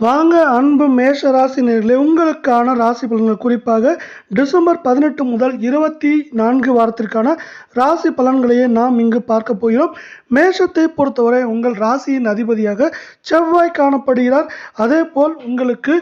வாங்க அன்பு மேஷ ராசி நேர்களே உங்களுக்கான ராசி பலன்கள். குறிப்பாக டிசம்பர் பதினெட்டு முதல் இருபத்தி நான்கு வாரத்திற்கான ராசி பலன்களையே நாம் இங்கு பார்க்க போகிறோம். மேஷத்தை பொறுத்தவரை உங்கள் ராசியின் அதிபதியாக செவ்வாய் காணப்படுகிறார். அதே போல் உங்களுக்கு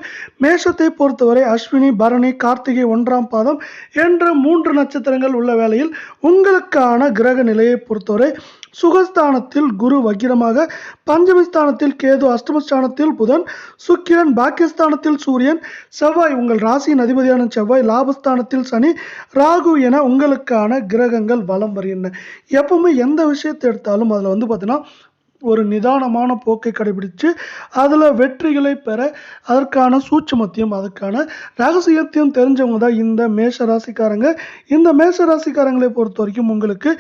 மேஷத்தை பொறுத்தவரை அஸ்வினி பரணி கார்த்திகை ஒன்றாம் பாதம் என்ற மூன்று நட்சத்திரங்கள் உள்ள வேளையில் உங்களுக்கான கிரக நிலையை பொறுத்தவரை சுகஸ்தானத்தில் குரு வக்கிரமாக பஞ்சமஸ்தானத்தில் கேது அஷ்டமஸ்தானத்தில் புதன் சுக்கிரன் பாக்கியஸ்தானத்தில் சூரியன் செவ்வாய் உங்கள் ராசியின் அதிபதியான செவ்வாய் லாபஸ்தானத்தில் சனி ராகு என உங்களுக்கான கிரகங்கள் வலம் வருகின்றன. எப்பவுமே எந்த விஷயத்தை எடுத்தாலும் அதில் வந்து பார்த்தீங்கன்னா ஒரு நிதானமான போக்கை கடைபிடித்து அதில் வெற்றிகளை பெற அதற்கான சூட்சமத்தையும் அதற்கான ரகசியத்தையும் தெரிஞ்சவங்க தான் இந்த மேஷ ராசிக்காரங்க. இந்த மேஷ ராசிக்காரங்களை பொறுத்த வரைக்கும் உங்களுக்கு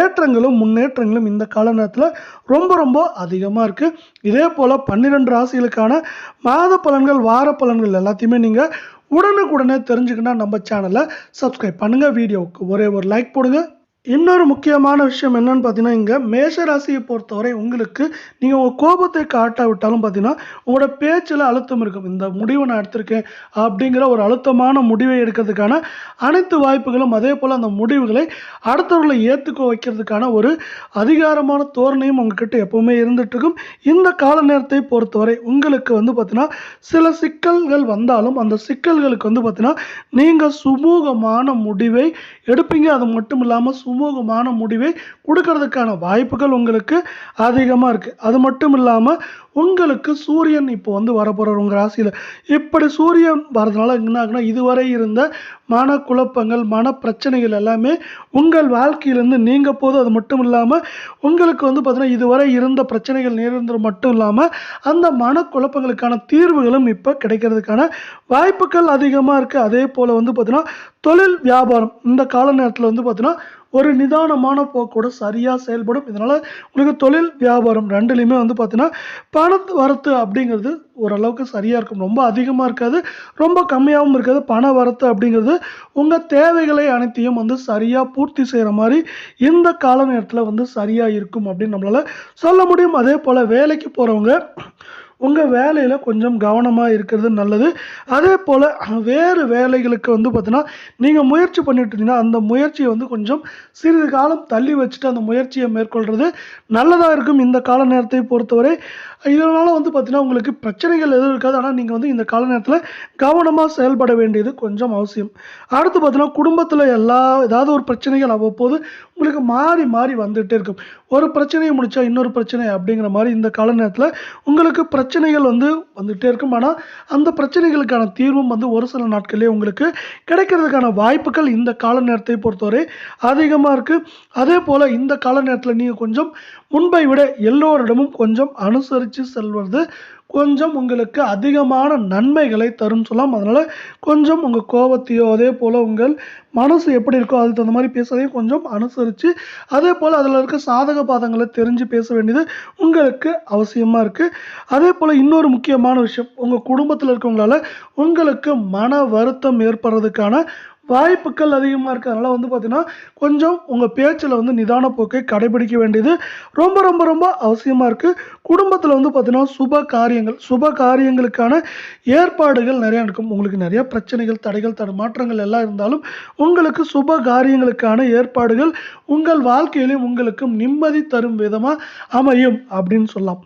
ஏற்றங்களும் முன்னேற்றங்களும் இந்த கால நேரத்தில் ரொம்ப ரொம்ப அதிகமாக இருக்குது இதே போல் பன்னிரெண்டு ராசிகளுக்கான மாத பலன்கள் வார பலன்கள் எல்லாத்தையுமே நீங்கள் உடனுக்குடனே தெரிஞ்சுக்கணும் நம்ம சேனலை சப்ஸ்கிரைப் பண்ணுங்கள் வீடியோவுக்கு ஒரே ஒரு லைக் போடுங்க. இன்னொரு முக்கியமான விஷயம் என்னன்னு பார்த்தீங்கன்னா இங்கே மேஷ ராசியை பொறுத்தவரை உங்களுக்கு நீங்கள் உங்கள் கோபத்தை காட்டாவிட்டாலும் பார்த்தீங்கன்னா உங்களோட பேச்சில் அழுத்தம் இருக்கும். இந்த முடிவை நான் எடுத்திருக்கேன் அப்படிங்கிற ஒரு அழுத்தமான முடிவை எடுக்கிறதுக்கான அனைத்து வாய்ப்புகளும் அதே போல் அந்த முடிவுகளை அடுத்தவர்களை ஏற்றுக்க வைக்கிறதுக்கான ஒரு அதிகாரமான தோரணையும் உங்ககிட்ட எப்பவுமே இருந்துட்டு இருக்கும். இந்த கால நேரத்தை பொறுத்தவரை உங்களுக்கு வந்து பார்த்தீங்கன்னா சில சிக்கல்கள் வந்தாலும் அந்த சிக்கல்களுக்கு வந்து பார்த்தீங்கன்னா நீங்கள் சுமூகமான முடிவை எடுப்பீங்க. அது மட்டும் இல்லாமல் சுமூகமான முடிவை கொடுக்கறதுக்கான வாய்ப்புகள் உங்களுக்கு அதிகமாக இருக்குது அது மட்டும் இல்லாமல் உங்களுக்கு சூரியன் இப்போ வந்து வரப்போகிறார் உங்கள் ராசியில். இப்படி சூரியன் வரதுனால என்ன ஆகுனா இதுவரை இருந்த மனக்குழப்பங்கள் மன பிரச்சனைகள் எல்லாமே உங்கள் வாழ்க்கையிலேருந்து நீங்க போது அது மட்டும் இல்லாமல் உங்களுக்கு வந்து பார்த்தீங்கன்னா இதுவரை இருந்த பிரச்சனைகள் நேர்ந்தது மட்டும் இல்லாமல் அந்த மனக்குழப்பங்களுக்கான தீர்வுகளும் இப்போ கிடைக்கிறதுக்கான வாய்ப்புகள் அதிகமாக இருக்குது அதே போல் வந்து பார்த்தீங்கன்னா தொழில் வியாபாரம். இந்த கால நேரத்தில் வந்து பார்த்தீங்கன்னா ஒரு நிதானமான போக்கோட சரியாக செயல்படும். இதனால் உங்களுக்கு தொழில் வியாபாரம் ரெண்டுலேயுமே வந்து பார்த்தீங்கன்னா பணத்து வரத்து அப்படிங்கிறது ஓரளவுக்கு சரியாக இருக்கும். ரொம்ப அதிகமாக இருக்காது ரொம்ப கம்மியாகவும் இருக்காது. பண வரத்து அப்படிங்கிறது உங்கள் தேவைகளை அனைத்தையும் வந்து சரியாக பூர்த்தி செய்கிற மாதிரி இந்த கால நேரத்தில் வந்து சரியாக இருக்கும் அப்படின்னு நம்மளால் சொல்ல முடியும். அதே போல் வேலைக்கு போகிறவங்க உங்கள் வேலையில் கொஞ்சம் கவனமாக இருக்கிறது நல்லது. அதே போல் வேறு வேலைகளுக்கு வந்து பார்த்தீங்கன்னா நீங்கள் முயற்சி பண்ணிட்டு இருந்தீங்கன்னா அந்த முயற்சியை வந்து கொஞ்சம் சிறிது காலம் தள்ளி வச்சுட்டு அந்த முயற்சியை மேற்கொள்கிறது நல்லதாக இருக்கும். இந்த கால நேரத்தை பொறுத்தவரை இதனால் வந்து பார்த்திங்கன்னா உங்களுக்கு பிரச்சனைகள் எதுவும் இருக்காது. ஆனால் நீங்கள் வந்து இந்த கால நேரத்தில் கவனமாக செயல்பட வேண்டியது கொஞ்சம் அவசியம். அடுத்து பார்த்தீங்கன்னா குடும்பத்தில் எல்லா ஏதாவது ஒரு பிரச்சனைகள் அவ்வப்போது உங்களுக்கு மாறி மாறி வந்துகிட்டே இருக்கும். ஒரு பிரச்சனையை முடித்தா இன்னொரு பிரச்சனை அப்படிங்கிற மாதிரி இந்த கால நேரத்தில் உங்களுக்கு பிரச்சனைகள் வந்து வந்துகிட்டே இருக்கும். ஆனால் அந்த பிரச்சனைகளுக்கான தீர்வும் வந்து ஒரு சில நாட்களே உங்களுக்கு கிடைக்கிறதுக்கான வாய்ப்புகள் இந்த கால நேரத்தை பொறுத்தவரை அதிகமாக இருக்குது அதே போல் இந்த கால நேரத்தில் நீங்கள் கொஞ்சம் முன்பை விட எல்லோரிடமும் கொஞ்சம் அனுசரித்து செல்வது கொஞ்சம் உங்களுக்கு அதிகமான நன்மைகளை தரும் சொல்லலாம். அதனால் கொஞ்சம் உங்கள் கோபத்தையோ அதே போல் உங்கள் மனசு எப்படி இருக்கோ அதுக்கு தகுந்த மாதிரி பேசுறதையும் கொஞ்சம் அனுசரித்து அதே போல் அதில் இருக்க சாதக பாதங்களை தெரிஞ்சு பேச வேண்டியது உங்களுக்கு அவசியமாக இருக்குது அதே போல் இன்னொரு முக்கியமான விஷயம் உங்கள் குடும்பத்தில் இருக்கவங்களால உங்களுக்கு மன வருத்தம் ஏற்படுறதுக்கான வாய்ப்புகள் அதிகமாக இருக்கிறதுனால வந்து பார்த்திங்கன்னா கொஞ்சம் உங்கள் பேச்சில் வந்து நிதான போக்கை கடைபிடிக்க வேண்டியது ரொம்ப ரொம்ப ரொம்ப அவசியமாக இருக்குது குடும்பத்தில் வந்து பார்த்திங்கன்னா சுப காரியங்கள் சுப காரியங்களுக்கான ஏற்பாடுகள் நிறையா இருக்கும் உங்களுக்கு நிறைய பிரச்சனைகள் தடைகள் தடுமாற்றங்கள் எல்லாம் இருந்தாலும் உங்களுக்கு சுப காரியங்களுக்கான ஏற்பாடுகள் உங்கள் வாழ்க்கையிலும் உங்களுக்கும் நிம்மதி தரும் விதமாக அமையும் அப்படின்னு சொல்லலாம்.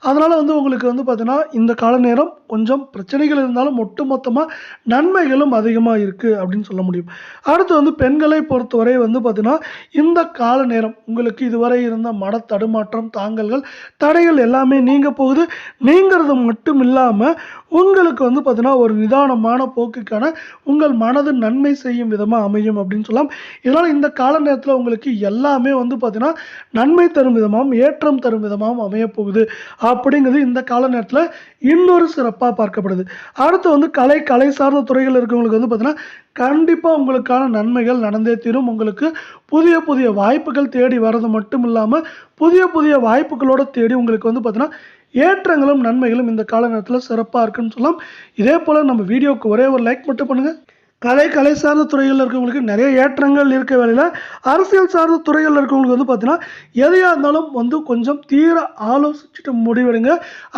அதனால் வந்து உங்களுக்கு வந்து பார்த்தீங்கன்னா இந்த கால நேரம் கொஞ்சம் பிரச்சனைகள் இருந்தாலும் ஒட்டுமொத்தமாக நன்மைகளும் அதிகமாக இருக்குது அப்படின்னு சொல்ல முடியும். அடுத்து வந்து பெண்களை பொறுத்தவரை வந்து பார்த்தீங்கன்னா இந்த கால நேரம் உங்களுக்கு இதுவரை இருந்த மன தடுமாற்றம் தாங்கல்கள் தடைகள் எல்லாமே நீங்க போகுது. நீங்கிறது மட்டும் இல்லாமல் உங்களுக்கு வந்து பார்த்தீங்கன்னா ஒரு நிதானமான போக்குக்கான உங்கள் மனது நன்மை செய்யும் விதமாக அமையும் அப்படின்னு சொல்லலாம். இதனால் இந்த கால நேரத்தில் உங்களுக்கு எல்லாமே வந்து பார்த்திங்கன்னா நன்மை தரும் விதமாகவும் ஏற்றம் தரும் விதமாகவும் அமையப்போகுது அப்படிங்கிறது இந்த கால நேரத்தில் இன்னொரு சிறப்பாக பார்க்கப்படுது. அடுத்து வந்து கலை கலை சார்ந்த துறைகள் இருக்கவங்களுக்கு வந்து பார்த்தீங்கன்னா கண்டிப்பாக உங்களுக்கான நன்மைகள் நடந்தே தீரும். உங்களுக்கு புதிய புதிய வாய்ப்புகள் தேடி வர்றது மட்டும் இல்லாமல் புதிய புதிய வாய்ப்புகளோடு தேடி உங்களுக்கு வந்து பார்த்தீங்கன்னா ஏற்றங்களும் நன்மைகளும் இந்த காலகட்டத்தில் சிறப்பாக இருக்குன்னு சொல்லலாம். இதே போல் நம்ம வீடியோவுக்கு ஒரே ஒரு லைக் மட்டும் பண்ணுங்கள் கலை கலை சார்ந்த துறைகளில் இருக்கவங்களுக்கு நிறைய ஏற்றங்கள் இருக்க வேலையில் அரசியல் சார்ந்த துறைகளில் இருக்கவங்களுக்கு வந்து பார்த்தீங்கன்னா எதையாக இருந்தாலும் வந்து கொஞ்சம் தீர ஆலோசிச்சுட்டு முடிவெடுங்க.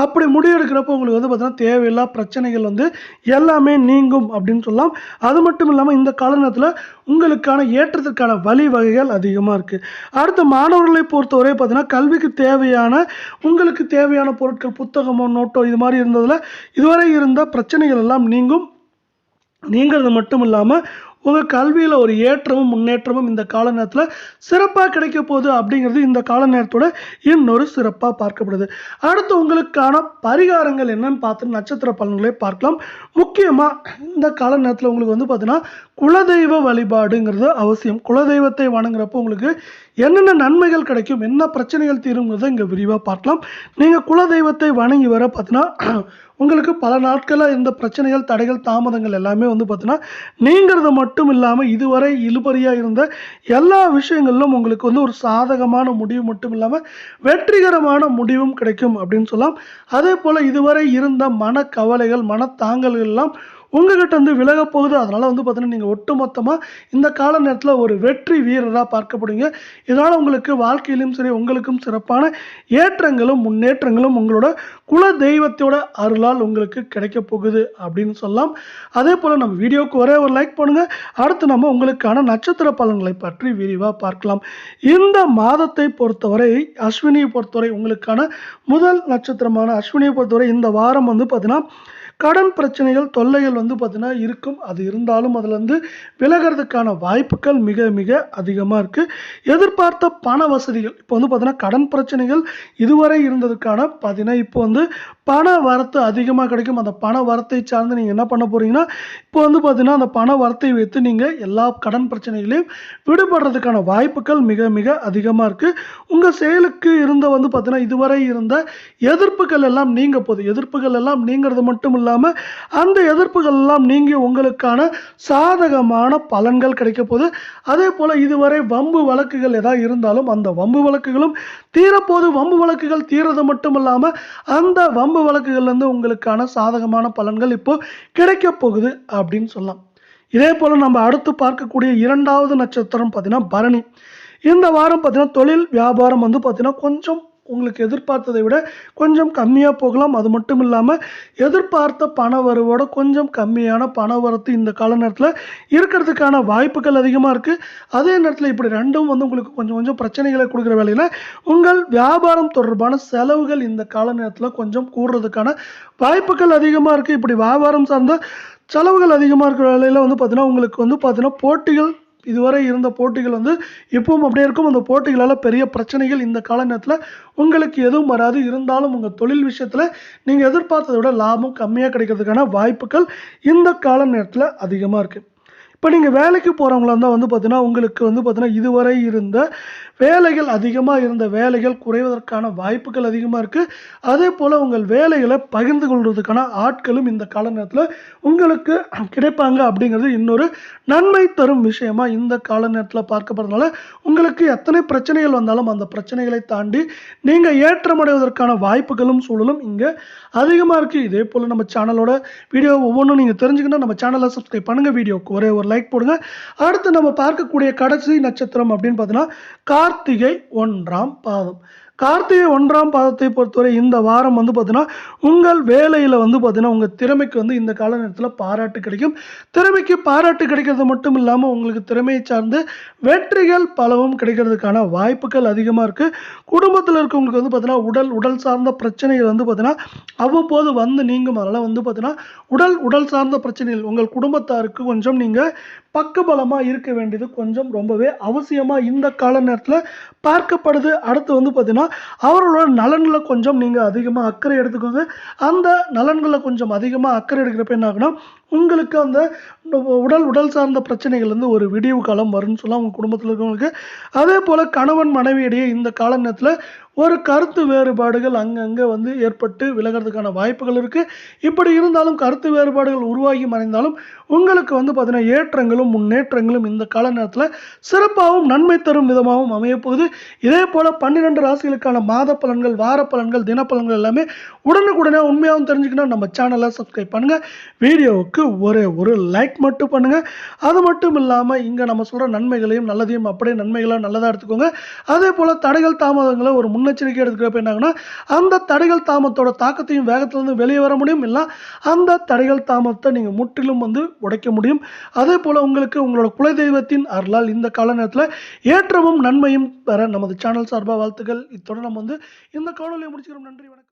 அப்படி முடிவெடுக்கிறப்போ உங்களுக்கு வந்து பார்த்தீங்கன்னா தேவையில்லா பிரச்சனைகள் வந்து எல்லாமே நீங்கும் அப்படின்னு சொல்லலாம். அது மட்டும் இல்லாமல் இந்த காலநேரத்தில் உங்களுக்கான ஏற்றத்திற்கான வழிவகைகள் அதிகமாக இருக்குது அடுத்த மாணவர்களை பொறுத்தவரை பார்த்தீங்கன்னா கல்விக்கு தேவையான உங்களுக்கு தேவையான பொருட்கள் புத்தகமோ நோட்டோ இது மாதிரி இருந்ததில் இதுவரை இருந்த பிரச்சனைகள் எல்லாம் நீங்கும். நீங்கிறது மட்டும் இல்லாமல் உங்கள் கல்வியில் ஒரு ஏற்றமும் முன்னேற்றமும் இந்த கால நேரத்தில் சிறப்பாக கிடைக்க போகுது அப்படிங்கிறது இந்த கால நேரத்தோட இன்னொரு சிறப்பாக பார்க்கப்படுது. அடுத்து உங்களுக்கான பரிகாரங்கள் என்னன்னு பார்த்து நட்சத்திர பலன்களை பார்க்கலாம். முக்கியமாக இந்த கால நேரத்தில் உங்களுக்கு வந்து பார்த்தீங்கன்னா குலதெய்வ வழிபாடுங்கிறது அவசியம். குலதெய்வத்தை வணங்குறப்போ உங்களுக்கு என்னென்ன நன்மைகள் கிடைக்கும் என்ன பிரச்சனைகள் தீருங்கிறத இங்கே விரிவாக பார்க்கலாம். நீங்கள் குலதெய்வத்தை வணங்கி வர பார்த்தீங்கன்னா உங்களுக்கு பல நாட்களாக இருந்த பிரச்சனைகள் தடைகள் தாமதங்கள் எல்லாமே வந்து பார்த்தீங்கன்னா நீங்கிறது மட்டும் இல்லாமல் இதுவரை இழுபறியாக இருந்த எல்லா விஷயங்களிலும் உங்களுக்கு வந்து ஒரு சாதகமான முடிவு மட்டும் இல்லாமல் வெற்றிகரமான முடிவும் கிடைக்கும் அப்படின்னு சொல்லலாம். அதே போல் இதுவரை இருந்த மன கவலைகள் மன தாங்கல்கள் எல்லாம் உங்ககிட்ட வந்து விலக போகுது. அதனால் வந்து பார்த்தீங்கன்னா நீங்கள் ஒட்டுமொத்தமாக இந்த கால நேரத்தில் ஒரு வெற்றி வீரராக பார்க்கப்படுங்க இதனால் உங்களுக்கு வாழ்க்கையிலும் சரி உங்களுக்கும் சிறப்பான ஏற்றங்களும் முன்னேற்றங்களும் உங்களோட குல தெய்வத்தோட அருளால் உங்களுக்கு கிடைக்க போகுது அப்படின்னு சொல்லலாம். அதே போல் நம்ம வீடியோவுக்கு ஒரே ஒரு லைக் பண்ணுங்கள் அடுத்து நம்ம உங்களுக்கான நட்சத்திர பலன்களை பற்றி விரிவாக பார்க்கலாம். இந்த மாதத்தை பொறுத்தவரை அஸ்வினியை பொறுத்தவரை உங்களுக்கான முதல் நட்சத்திரமான அஸ்வினியை பொறுத்தவரை இந்த வாரம் வந்து பார்த்தீங்கன்னா கடன் பிரச்சனைகள் தொல்லைகள் வந்து பார்த்திங்கன்னா இருக்கும். அது இருந்தாலும் அதுலேருந்து விலகிறதுக்கான வாய்ப்புகள் மிக மிக அதிகமாக இருக்குது எதிர்பார்த்த பண வசதிகள் இப்போ வந்து பார்த்திங்கன்னா கடன் பிரச்சனைகள் இதுவரை இருந்ததுக்கான பார்த்தீங்கன்னா இப்போ வந்து பண வரத்து அதிகமாக கிடைக்கும். அந்த பண வரத்தை சார்ந்து நீங்கள் என்ன பண்ண போகிறீங்கன்னா இப்போ வந்து பார்த்திங்கன்னா அந்த பண வரத்தை வைத்து நீங்கள் எல்லா கடன் பிரச்சனைகளையும் விடுபடுறதுக்கான வாய்ப்புகள் மிக மிக அதிகமாக இருக்குது உங்கள் செயலுக்கு இருந்த வந்து பார்த்திங்கன்னா இதுவரை இருந்த எதிர்ப்புகள் எல்லாம் நீங்க போகுது எதிர்ப்புகள் எல்லாம் நீங்கிறது மட்டும் இல்லை இல்லாமல் அந்த எதிர்ப்புகள்லாம் நீங்கி உங்களுக்கான சாதகமான பலன்கள் கிடைக்க போகுது. அதே போல் இதுவரை வம்பு வழக்குகள் ஏதாவது இருந்தாலும் அந்த வம்பு வழக்குகளும் தீரப்போது வம்பு வழக்குகள் தீரது மட்டும் இல்லாமல் அந்த வம்பு வழக்குகள்லேருந்து உங்களுக்கான சாதகமான பலன்கள் இப்போ கிடைக்க போகுது அப்படின்னு சொல்லலாம். இதே போல் நம்ம அடுத்து பார்க்கக்கூடிய இரண்டாவது நட்சத்திரம் பார்த்தீங்கன்னா பரணி. இந்த வாரம் பார்த்தீங்கன்னா தொழில் வியாபாரம் வந்து பார்த்தீங்கன்னா கொஞ்சம் உங்களுக்கு எதிர்பார்த்ததை விட கொஞ்சம் கம்மியாக போகலாம். அது மட்டும் இல்லாமல் எதிர்பார்த்த பண வரவோட கொஞ்சம் கம்மியான பண வரத்து இந்த கால நேரத்தில் இருக்கிறதுக்கான வாய்ப்புகள் அதிகமாக இருக்குது அதே நேரத்தில் இப்படி ரெண்டும் வந்து உங்களுக்கு கொஞ்சம் கொஞ்சம் பிரச்சனைகளை கொடுக்குற வேலையில் உங்கள் வியாபாரம் தொடர்பான செலவுகள் இந்த கால நேரத்தில் கொஞ்சம் கூடுறதுக்கான வாய்ப்புகள் அதிகமாக இருக்குது இப்படி வியாபாரம் சார்ந்த செலவுகள் அதிகமாக இருக்கிற வேலையில் வந்து பார்த்தீங்கன்னா உங்களுக்கு வந்து பார்த்தீங்கன்னா போட்டிகள் இதுவரை இருந்த போட்டிகள் வந்து இப்பவும் அப்படியே இருக்கும். அந்த போட்டிகளால் பெரிய பிரச்சனைகள் இந்த கால நேரத்தில் உங்களுக்கு எதுவும் வராது. இருந்தாலும் உங்கள் தொழில் விஷயத்தில் நீங்கள் எதிர்பார்த்ததை விட லாபம் கம்மியாக கிடைக்கிறதுக்கான வாய்ப்புகள் இந்த கால நேரத்தில் அதிகமாக இருக்குது இப்போ நீங்கள் வேலைக்கு போகிறவங்களா இருந்தால் வந்து பார்த்தீங்கன்னா உங்களுக்கு வந்து பார்த்தீங்கன்னா இதுவரை இருந்த வேலைகள் அதிகமாக இருந்த வேலைகள் குறைவதற்கான வாய்ப்புகள் அதிகமாக இருக்குது அதே போல் உங்கள் வேலைகளை பகிர்ந்து கொள்வதற்கான ஆட்களும் இந்த கால நேரத்தில் உங்களுக்கு கிடைப்பாங்க அப்படிங்கிறது இன்னொரு நன்மை தரும் விஷயமா இந்த கால நேரத்தில் பார்க்கப்படுறதுனால உங்களுக்கு எத்தனை பிரச்சனைகள் வந்தாலும் அந்த பிரச்சனைகளை தாண்டி நீங்கள் ஏற்றமடைவதற்கான வாய்ப்புகளும் சூழலும் இங்கே அதிகமாக இருக்குது இதே போல் நம்ம சேனலோட வீடியோ ஒவ்வொன்றும் நீங்கள் தெரிஞ்சுக்கணும் நம்ம சேனலை சப்ஸ்கிரைப் பண்ணுங்கள் வீடியோக்கு ஒரே ஒரு லைக் போடுங்க. அடுத்து நம்ம பார்க்கக்கூடிய கடைசி நட்சத்திரம் அப்படின்னு பார்த்தீங்கன்னா கார்த்திகை ஒன்றாம் பாதம். கார்த்திகை ஒன்றாம் பாதத்தை பொறுத்தவரை இந்த வாரம் வந்து பார்த்தீங்கன்னா உங்கள் வேலையில் வந்து பார்த்தீங்கன்னா உங்கள் திறமைக்கு வந்து இந்த கால நேரத்தில் பாராட்டு கிடைக்கும். திறமைக்கு பாராட்டு கிடைக்கிறது மட்டும் இல்லாமல் உங்களுக்கு திறமையை சார்ந்து வெற்றிகள் பலவும் கிடைக்கிறதுக்கான வாய்ப்புகள் அதிகமாக இருக்குது குடும்பத்தில் இருக்கவங்களுக்கு வந்து பார்த்தீங்கன்னா உடல் உடல் சார்ந்த பிரச்சனைகள் வந்து பார்த்தீங்கன்னா அவ்வப்போது வந்து நீங்கும் அதனால் வந்து பார்த்தீங்கன்னா உடல் உடல் சார்ந்த பிரச்சனைகள் உங்கள் குடும்பத்தாருக்கு கொஞ்சம் நீங்கள் பக்கபலமாக இருக்க வேண்டியது கொஞ்சம் ரொம்பவே அவசியமாக இந்த கால நேரத்தில் பார்க்கப்படுது. அடுத்து வந்து பார்த்தீங்கன்னா அவர்களோட நலன்களை கொஞ்சம் நீங்கள் அதிகமாக அக்கறை எடுத்துக்கோங்க. அந்த நலன்களை கொஞ்சம் அதிகமாக அக்கறை எடுக்கிறப்ப என்ன ஆகுனா உங்களுக்கு அந்த உடல் உடல் சார்ந்த பிரச்சனைகள் வந்து ஒரு விடிவு காலம் வரும்னு சொல்லலாம் உங்கள் குடும்பத்தில் இருக்கவங்களுக்கு. அதே போல் கணவன் மனைவியிடையே இந்த கால நேரத்தில் ஒரு கருத்து வேறுபாடுகள் அங்கங்கே வந்து ஏற்பட்டு விலகிறதுக்கான வாய்ப்புகள் இருக்குது இப்படி இருந்தாலும் கருத்து வேறுபாடுகள் உருவாகி மறைந்தாலும் உங்களுக்கு வந்து பார்த்திங்கன்னா ஏற்றங்களும் முன்னேற்றங்களும் இந்த கால நேரத்தில் சிறப்பாகவும் நன்மை தரும் விதமாகவும் அமையப்போகுது இதே போல் பன்னிரெண்டு ராசிகளுக்கான மாத பலன்கள் வார பலன்கள் தினப்பலன்கள் எல்லாமே உடனுக்குடனே உண்மையாகவும் தெரிஞ்சுக்கணும். நம்ம சேனலை சப்ஸ்கிரைப் பண்ணுங்கள் வீடியோவுக்கு ஒரே ஒரு லைக் மட்டும் பண்ணுங்கள் அது மட்டும் இல்லாமல் இங்கே நம்ம சொல்கிற நன்மைகளையும் நல்லதையும் அப்படியே நன்மைகளாக நல்லதாக எடுத்துக்கோங்க. அதே போல் தடைகள் தாமதங்களை ஒரு முன் முன்னெச்சரிக்கை எடுத்துக்கிறப்ப என்னாங்கன்னா அந்த தடைகள் தாமத்தோட தாக்கத்தையும் வேகத்திலேருந்து வெளியே வர முடியும். இல்லை அந்த தடைகள் தாமத்தை நீங்கள் முற்றிலும் வந்து உடைக்க முடியும். அதே போல் உங்களுக்கு உங்களோட குலதெய்வத்தின் அருளால் இந்த கால நேரத்தில் ஏற்றமும் நன்மையும் பெற நமது சேனல் சார்பாக வாழ்த்துக்கள். இத்துடன் நம்ம வந்து இந்த காணொலியை முடிச்சுக்கிறோம். நன்றி வணக்கம்.